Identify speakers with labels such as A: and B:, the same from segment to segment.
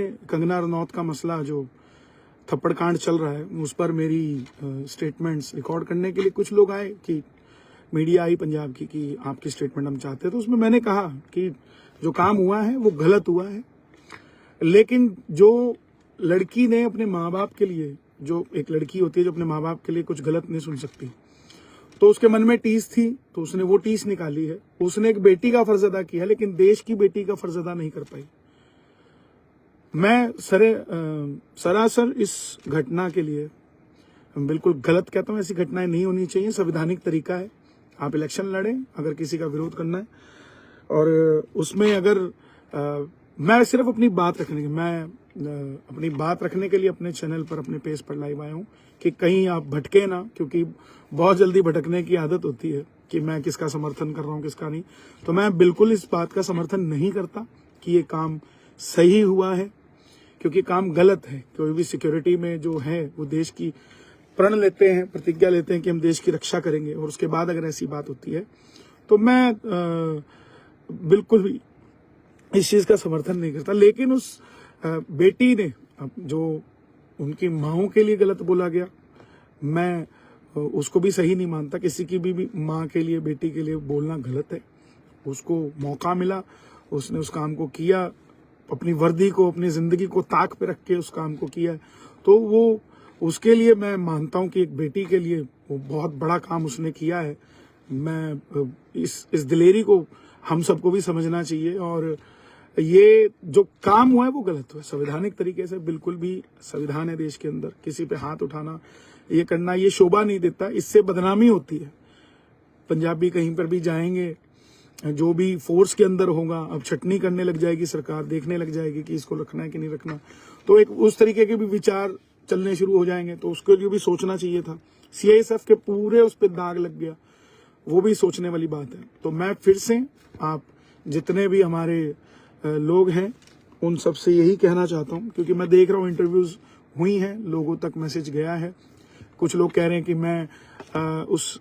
A: कंगना रनौत का मसला जो थप्पड़ कांड चल रहा है, उस पर मेरी स्टेटमेंट्स रिकॉर्ड करने के लिए कुछ लोग आए कि मीडिया आई पंजाब की कि आपकी स्टेटमेंट हम चाहते हैं। तो उसमें मैंने कहा कि जो काम हुआ है, वो गलत हुआ है। लेकिन जो लड़की ने अपने माँ बाप के लिए, जो एक लड़की होती है जो अपने माँ बाप के लिए कुछ गलत नहीं सुन सकती तो उसके मन में टीस थी तो उसने वो टीस निकाली है। उसने एक बेटी का फ़र्ज़ अदा किया, लेकिन देश की बेटी का फ़र्ज़ अदा नहीं कर पाई। मैं सरे सरासर इस घटना के लिए बिल्कुल गलत कहता हूँ ऐसी घटनाएँ नहीं होनी चाहिए संवैधानिक तरीका है। आप इलेक्शन लड़ें अगर किसी का विरोध करना है। और उसमें अगर अ, मैं सिर्फ़ अपनी बात रखने की मैं अ, अपनी बात रखने के लिए अपने चैनल पर अपने पेज पर लाइव आया हूँ कि कहीं आप भटके ना क्योंकि बहुत जल्दी भटकने की आदत होती है कि मैं किसका समर्थन कर रहा हूँ किसका नहीं। तो मैं बिल्कुल इस बात का समर्थन नहीं करता कि ये काम सही हुआ है क्योंकि काम गलत है कोई भी सिक्योरिटी में जो है वो देश की प्रण लेते हैं प्रतिज्ञा लेते हैं कि हम देश की रक्षा करेंगे। और उसके बाद अगर ऐसी बात होती है तो मैं अ, बिल्कुल भी इस चीज़ का समर्थन नहीं करता। लेकिन उस अ, बेटी ने जो उनकी माओ के लिए गलत बोला गया मैं उसको भी सही नहीं मानता। किसी की भी, भी माँ के लिए बेटी के लिए बोलना गलत है। उसको मौका मिला उसने उस काम को किया अपनी वर्दी को, अपनी ज़िंदगी को ताक पे रख के उस काम को किया है। तो वो, उसके लिए मैं मानता हूँ कि एक बेटी के लिए वो बहुत बड़ा काम उसने किया है। मैं, इस इस दिलेरी को हम सबको भी समझना चाहिए और ये जो काम हुआ है वो गलत हुआ है। संवैधानिक तरीके से बिल्कुल भी संविधान है देश के अंदर। किसी पे हाथ उठाना, ये करना, ये शोभा नहीं देता। इससे बदनामी होती है। पंजाबी कहीं पर भी जाएँगे जो भी फोर्स के अंदर होगा अब छटनी करने लग जाएगी सरकार देखने लग जाएगी कि इसको रखना है कि नहीं रखना। तो एक उस तरीके के भी विचार चलने शुरू हो जाएँगे तो उसके लिए भी सोचना चाहिए था। सीआईएसएफ के पूरे उस पर दाग लग गया वो भी सोचने वाली बात है। तो मैं फिर से आप जितने भी हमारे लोग हैं उन सबसे यही कहना चाहता हूँ क्योंकि मैं देख रहा हूँ इंटरव्यूज़ हुई हैं लोगों तक मैसेज गया है। कुछ लोग कह रहे हैं कि मैं अ, उस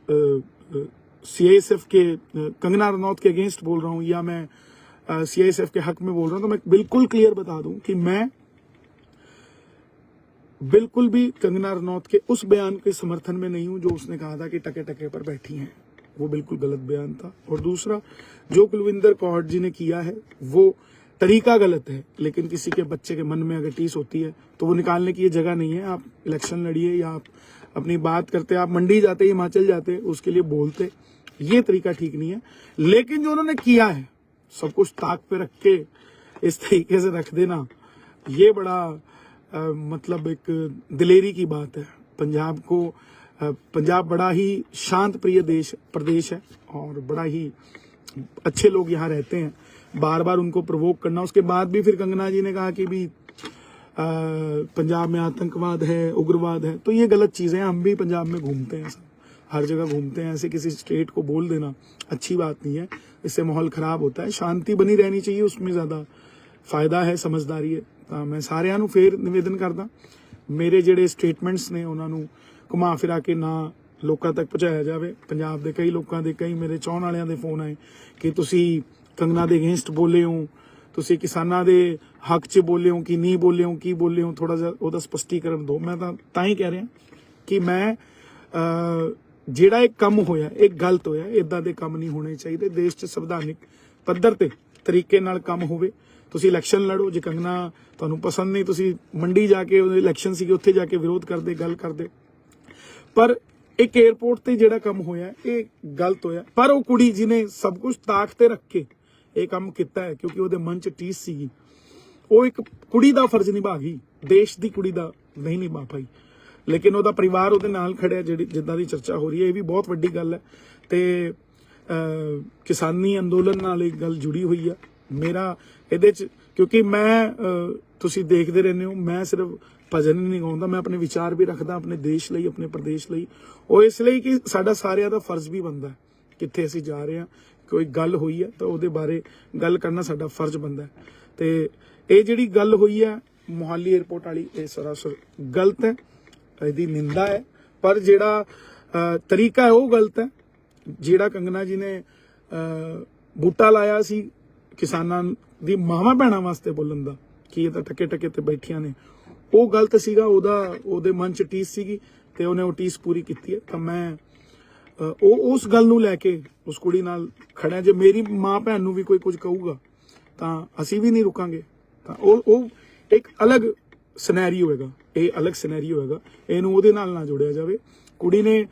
A: सीआईएसएफ के कंगना रनौत के अगेंस्ट बोल रहा हूँ या मैं सीआईएसएफ के हक में बोल रहा हूँ तो मैं बिल्कुल क्लियर बता दूँ कि मैं बिल्कुल भी कंगना रनौत के उस बयान के समर्थन में नहीं हूँ जो उसने कहा था कि टके टके पर बैठी हैं। वो बिल्कुल गलत बयान था। और दूसरा, जो कुलविंदर कौर जी ने किया है, वो तरीका गलत है लेकिन किसी के बच्चे के मन में अगर टीस होती है तो वो निकालने की ये जगह नहीं है। आप इलेक्शन लड़िए या आप अपनी बात करते आप मंडी जाते हिमाचल जाते उसके लिए बोलते ये तरीका ठीक नहीं है। लेकिन जो उन्होंने किया है सब कुछ ताक पे रख के इस तरीके से रख देना ये बड़ा अ, मतलब एक दिलेरी की बात है। पंजाब को अ, पंजाब बड़ा ही शांत प्रिय देश प्रदेश है और बड़ा ही अच्छे लोग यहाँ रहते हैं। बार बार उनको प्रवोक करना उसके बाद भी फिर कंगना जी ने कहा कि भी अ, पंजाब में आतंकवाद है उग्रवाद है तो ये गलत चीजें हैं हम भी पंजाब में घूमते हैं सब हर जगह घूमते हैं ऐसे किसी स्टेट को बोल देना अच्छी बात नहीं है इससे माहौल खराब होता है शांति बनी रहनी चाहिए उसमें ਜ਼ਿਆਦਾ ਫਾਇਦਾ ਹੈ ਸਮਝਦਾਰੀ ਹੈ ਤਾਂ ਮੈਂ ਸਾਰਿਆਂ ਨੂੰ ਫੇਰ ਨਿਵੇਦਨ ਕਰਦਾ ਮੇਰੇ ਜਿਹੜੇ ਸਟੇਟਮੈਂਟਸ ਨੇ ਉਹਨਾਂ ਨੂੰ ਘੁਮਾ ਫਿਰਾ ਕੇ ਨਾ ਲੋਕਾਂ ਤੱਕ ਪਹੁੰਚਾਇਆ ਜਾਵੇ ਪੰਜਾਬ ਦੇ ਕਈ ਲੋਕਾਂ ਦੇ ਕਈ ਮੇਰੇ ਚਾਹਣ ਵਾਲਿਆਂ ਦੇ ਫੋਨ ਆਏ ਕਿ ਤੁਸੀਂ ਕੰਗਨਾ ਦੇ ਅਗੇਂਸਟ ਬੋਲੇ ਹੋ? ਤੁਸੀਂ ਕਿਸਾਨਾਂ ਦੇ ਹੱਕ 'ਚ ਬੋਲੇ ਹੋ, ਕਿ ਨਹੀਂ ਬੋਲੇ ਹੋ, ਕੀ ਬੋਲੇ ਹੋ? ਥੋੜਾ ਜਿਹਾ ਉਹਦਾ ਸਪਸ਼ਟੀਕਰਨ ਦਿਓ। ਮੈਂ ਤਾਂ ਤਾਂ ਹੀ ਕਹਿ ਰਿਹਾ ਕਿ ਮੈਂ ਜਿਹੜਾ ਇਹ ਕੰਮ ਹੋਇਆ, ਇਹ ਗਲਤ ਹੋਇਆ ਇਦਾਂ ਦੇ ਕੰਮ ਨਹੀਂ ਹੋਣੇ ਚਾਹੀਦੇ। ਦੇਸ਼ 'ਚ ਸੰਵਿਧਾਨਿਕ ਪੱਧਰ ਤੇ ਤਰੀਕੇ ਨਾਲ ਕੰਮ ਹੋਵੇ। ਤੁਸੀਂ ਇਲੈਕਸ਼ਨ ਲੜੋ, ਜੇ ਕੰਗਨਾ ਤੁਹਾਨੂੰ ਪਸੰਦ ਨਹੀਂ, ਤੁਸੀਂ ਮੰਡੀ ਜਾ ਕੇ ਉਹਦੇ ਇਲੈਕਸ਼ਨ ਸੀਗੇ, ਉੱਥੇ ਜਾ ਕੇ ਵਿਰੋਧ ਕਰਦੇ, ਗੱਲ ਕਰਦੇ। ਪਰ ਇੱਕ 에어ਪੋਰਟ ਤੇ ਜਿਹੜਾ ਕੰਮ ਹੋਇਆ, ਇਹ ਗਲਤ ਹੋਇਆ। ਪਰ ਉਹ ਕੁੜੀ ਜਿਹਨੇ ਸਭ ਕੁਝ ਤਾਕ ਤੇ ਰੱਖ ਕੇ ਇਹ ਕੰਮ ਕੀਤਾ ਹੈ, ਕਿਉਂਕਿ ਉਹਦੇ ਮਨ 'ਚ ਟੀਸ ਸੀਗੀ। ਉਹ ਇੱਕ ਕੁੜੀ ਦਾ ਫਰਜ਼ ਨਿਭਾ ਗਈ। ਦੇਸ਼ ਦੀ ਕੁੜੀ ਦਾ ਨਹੀਂ ਨਿਭਾ ਪਾਈ। ਲੇਕਿਨ ਉਹਦਾ ਪਰਿਵਾਰ ਉਹਦੇ ਨਾਲ ਖੜਿਆ, ਜਿਹੜੀ ਜਿੱਦਾਂ ਦੀ ਚਰਚਾ ਹੋ ਰਹੀ ਹੈ, ਇਹ ਵੀ ਬਹੁਤ ਵੱਡੀ ਗੱਲ ਹੈ। ਤੇ ਕਿਸਾਨੀ ਅੰਦੋਲਨ ਨਾਲ ਇਹ ਗੱਲ ਜੁੜੀ ਹੋਈ ਆ। ਮੇਰਾ ਇਹਦੇ ਚ, ਕਿਉਂਕਿ ਮੈਂ ਤੁਸੀਂ ਦੇਖਦੇ ਰਹਿੰਦੇ ਹੋ, ਮੈਂ ਸਿਰਫ ਭਜਨ ਹੀ ਨਹੀਂ ਗਾਉਂਦਾ, ਮੈਂ ਆਪਣੇ ਵਿਚਾਰ ਵੀ ਰੱਖਦਾ, ਆਪਣੇ ਦੇਸ਼ ਲਈ, ਆਪਣੇ ਪ੍ਰਦੇਸ਼ ਲਈ। ਉਹ ਇਸ ਲਈ ਕਿ ਸਾਡਾ ਸਾਰਿਆਂ ਦਾ ਫਰਜ਼ ਵੀ ਬਣਦਾ ਕਿੱਥੇ ਅਸੀਂ ਜਾ ਰਹੇ ਹਾਂ ਕੋਈ ਗੱਲ ਹੋਈ ਹੈ ਤਾਂ ਉਹਦੇ ਬਾਰੇ ਗੱਲ ਕਰਨਾ ਸਾਡਾ ਫਰਜ਼ ਬਣਦਾ ਹੈ। ਤੇ ਇਹ ਜਿਹੜੀ ਗੱਲ ਹੋਈ ਹੈ, ਮੋਹਾਲੀ 에ਅਰਪੋਰਟ ਵਾਲੀ, ਇਹ ਸਰਾਸਰ ਗਲਤ ਹੈ, ਇਹਦੀ ਨਿੰਦਾ ਹੈ। ਪਰ ਜਿਹੜਾ ਤਰੀਕਾ ਹੈ ਉਹ ਗਲਤ ਹੈ। ਜਿਹੜਾ ਕੰਗਨਾ ਜੀ ਨੇ ਬੂਟਾ ਲਾਇਆ ਸੀ ਕਿਸਾਨਾਂ ਦੀ ਮਾਵਾਂ ਭੈਣਾਂ ਵਾਸਤੇ ਬੋਲਣ ਦਾ, ਕਿ ਇਹ ਤਾਂ ਟਕੇ ਟਕੇ ਤੇ ਬੈਠੀਆਂ ਨੇ, ਉਹ ਗਲਤ ਸੀਗਾ, ਉਹਦਾ, ਉਹਦੇ ਮਨ ਚ ਟੀਸ ਸੀਗੀ ਤੇ ਉਹਨੇ ਉਹ ਟੀਸ ਪੂਰੀ ਕੀਤੀ ਹੈ। ਤਾਂ ਮੈਂ ਉਹ ਉਸ ਗੱਲ ਨੂੰ ਲੈ ਕੇ ਉਸ ਕੁੜੀ ਨਾਲ ਖੜਿਆ ਜੇ ਮੇਰੀ ਮਾਂ ਭੈਣ ਨੂੰ ਵੀ ਕੋਈ ਕੁਝ ਕਹੂਗਾ, ਤਾਂ ਅਸੀਂ ਵੀ ਨਹੀਂ ਰੁਕਾਂਗੇ। ਤਾਂ ਉਹ ਉਹ ਇੱਕ ਅਲੱਗ ਸਿਨੈਰੀਓ ਹੋਏਗਾ ਇਹ ਅਲੱਗ ਸਿਨੈਰੀਓ ਹੋਏਗਾ ਇਹਨੂੰ ਉਹਦੇ ਨਾਲ ਨਾ ਜੋੜਿਆ ਜਾਵੇ। ਕੁੜੀ ਨੇ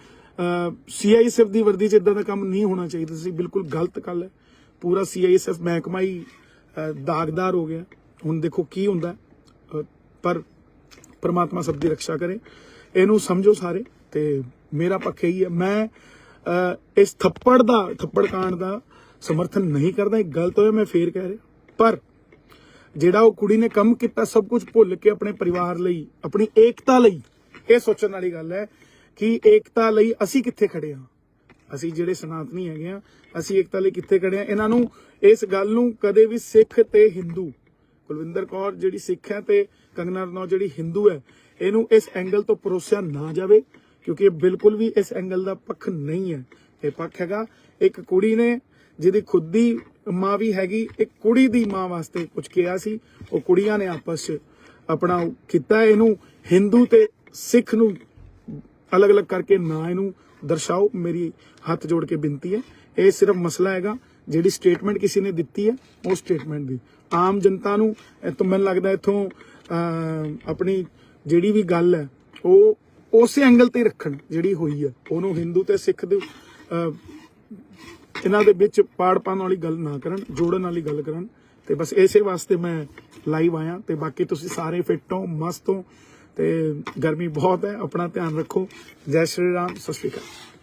A: ਸੀਆਈਐਸਐਫ ਦੀ ਵਰਦੀ 'ਚ ਇਦਾਂ ਦਾ ਕੰਮ ਨਹੀਂ ਹੋਣਾ ਚਾਹੀਦਾ ਸੀ। ਬਿਲਕੁਲ ਗਲਤ ਗੱਲ ਹੈ। ਪੂਰਾ ਸੀਆਈਐਸਐਫ ਮਹਿਕਮਾ ਹੀ ਦਾਗਦਾਰ ਹੋ ਗਿਆ। ਹੁਣ ਦੇਖੋ ਕੀ ਹੁੰਦਾ ਪਰ ਪਰਮਾਤਮਾ ਸਭ ਦੀ ਰੱਖਿਆ ਕਰੇ। ਇਹਨੂੰ ਸਮਝੋ ਸਾਰੇ ਤੇ ਮੇਰਾ ਪੱਖ ਇਹੀ ਹੈ। ਮੈਂ ਇਸ ਥੱਪੜ ਦਾ, ਥੱਪੜ ਕਾਂਡ ਦਾ ਸਮਰਥਨ ਨਹੀਂ ਕਰਦਾ ਇਹ ਗਲਤ ਹੋਇਆ ਮੈਂ ਫੇਰ ਕਹਿ ਰਿਹਾ। ਪਰ ਜਿਹੜਾ ਉਹ ਕੁੜੀ ਨੇ ਕੰਮ ਕੀਤਾ, ਸਭ ਕੁਝ ਭੁੱਲ ਕੇ ਆਪਣੇ ਪਰਿਵਾਰ ਲਈ, ਆਪਣੀ ਏਕਤਾ ਲਈ, ਇਹ ਸੋਚਣ ਵਾਲੀ ਗੱਲ ਹੈ ਕਿ ਏਕਤਾ ਲਈ ਅਸੀਂ ਕਿੱਥੇ ਖੜੇ ਹਾਂ? ਅਸੀਂ ਜਿਹੜੇ ਸਨਾਤਨੀ ਹੈਗੇ ਆ ਅਸੀਂ ਏਕਤਾ ਲਈ ਕਿੱਥੇ ਖੜੇ ਆ ਇਹਨਾਂ ਨੂੰ, ਇਸ ਗੱਲ ਨੂੰ ਕਦੇ ਵੀ ਸਿੱਖ ਤੇ ਹਿੰਦੂ ਕੁਲਵਿੰਦਰ ਕੌਰ ਜਿਹੜੀ ਸਿੱਖ ਹੈ ਤੇ ਕੰਗਨਾ ਰਣੌਤ ਜਿਹੜੀ ਹਿੰਦੂ ਹੈ, ਇਹਨੂੰ ਇਸ ਐਂਗਲ ਤੋਂ ਪਰੋਸਿਆ ਨਾ ਜਾਵੇ। ਕਿਉਂਕਿ ਇਹ ਬਿਲਕੁਲ ਵੀ ਇਸ ਐਂਗਲ ਦਾ ਪੱਖ ਨਹੀਂ ਹੈ। ਇਹ ਪੱਖ ਹੈਗਾ, ਇੱਕ ਕੁੜੀ ਨੇ ਜਿਹਦੀ ਖੁਦ ਦੀ ਮਾਂ ਵੀ ਹੈਗੀ, ਇੱਕ ਕੁੜੀ ਦੀ ਮਾਂ ਵਾਸਤੇ ਕੁਝ ਕਿਹਾ ਸੀ। ਉਹ ਕੁੜੀਆਂ ਨੇ ਆਪਸ 'ਚ ਆਪਣਾ ਉਹ ਕੀਤਾ ਇਹਨੂੰ, ਹਿੰਦੂ ਤੇ ਸਿੱਖ ਨੂੰ ਅਲੱਗ-ਅਲੱਗ ਕਰਕੇ ਨਾ ਇਹਨੂੰ ਦਰਸਾਓ, ਮੇਰੀ ਹੱਥ ਜੋੜ ਕੇ ਬੇਨਤੀ ਹੈ। ਇਹ ਸਿਰਫ ਮਸਲਾ ਹੈਗਾ, ਜਿਹੜੀ ਸਟੇਟਮੈਂਟ ਕਿਸੇ ਨੇ ਦਿੱਤੀ ਹੈ, ਉਹ ਸਟੇਟਮੈਂਟ ਦੀ। ਆਮ ਜਨਤਾ ਨੂੰ, ਇਹ ਤੋਂ ਮੈਨੂੰ ਲੱਗਦਾ ਇਥੋਂ ਆਪਣੀ ਜਿਹੜੀ ਵੀ ਗੱਲ ਹੈ, ਉਹ ਉਸੇ ਐਂਗਲ ਤੇ ਰੱਖਣ ਜਿਹੜੀ ਹੋਈ ਹੈ ਉਹਨੂੰ ਹਿੰਦੂ ਤੇ ਸਿੱਖ ਦੇ ਇਹਨਾਂ ਦੇ ਵਿੱਚ ਪਾੜ ਪਾਉਣ ਵਾਲੀ ਗੱਲ ਨਾ ਕਰਨ, ਜੋੜਨ ਵਾਲੀ ਗੱਲ ਕਰਨ। ਤੇ ਬਸ ਇਸੇ ਵਾਸਤੇ ਮੈਂ ਲਾਈਵ ਆਇਆ। ਤੇ ਬਾਕੀ ਤੁਸੀਂ ਸਾਰੇ ਫਿੱਟ ਹੋ, ਮਸਤ ਹੋ। ਤੇ ਗਰਮੀ ਬਹੁਤ ਹੈ, ਆਪਣਾ ਧਿਆਨ ਰੱਖੋ। ਜੈ ਸ਼੍ਰੀ ਰਾਮ, ਸਤਿ ਸ਼੍ਰੀ ਅਕਾਲ।